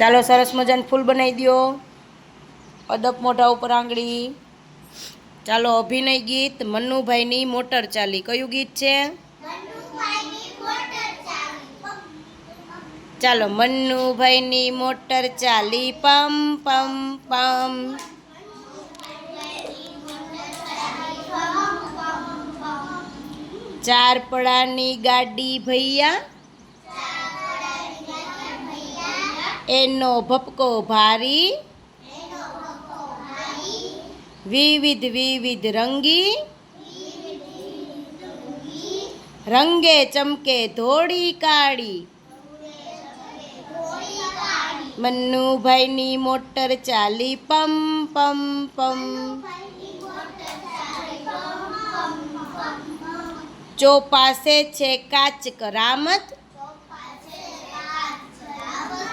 ચાલો સરસ મજાનું ફૂલ બનાવી દો અદબ મોઢા ઉપર આંગળી. ચાલો અભિનય ગીત મન્નુભાઈની મોટર ચાલી. કયું ગીત છે? ચાલો. મન્નુભાઈની મોટર ચાલી. પમ પમ પમ. ચાર પડાની ગાડી ભૈયા. એનો ભપકો ભારી વિવિધ વિવિધ રંગી રંગે ચમકે ધોળી કાળી મન્નુભાઈની મોટર ચાલી પમ પમ પમ ચોપાસે છે કાચ કરામત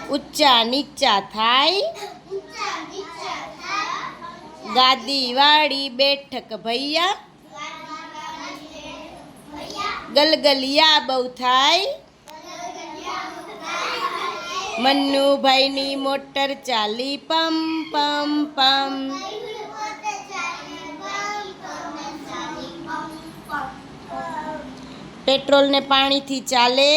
ઊંચા નીચા થાય ગાદી વાળી બેઠક ભૈયા ગલગલિયા બહુ થાય મન્નુભાઈની મોટર ચાલી પમ પમ પમ પેટ્રોલ ને પાણીથી ચાલે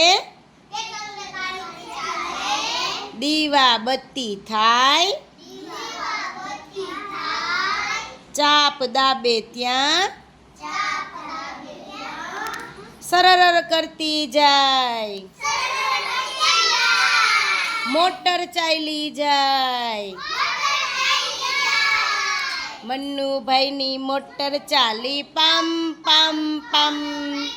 દીવા બત્તી થાય? ચાપ દાબે ત્યાં? સરર કરતી જાય. મોટર ચાલી જાય. મન્નુભાઈની મોટર ચાલી પામ પામ, પમ.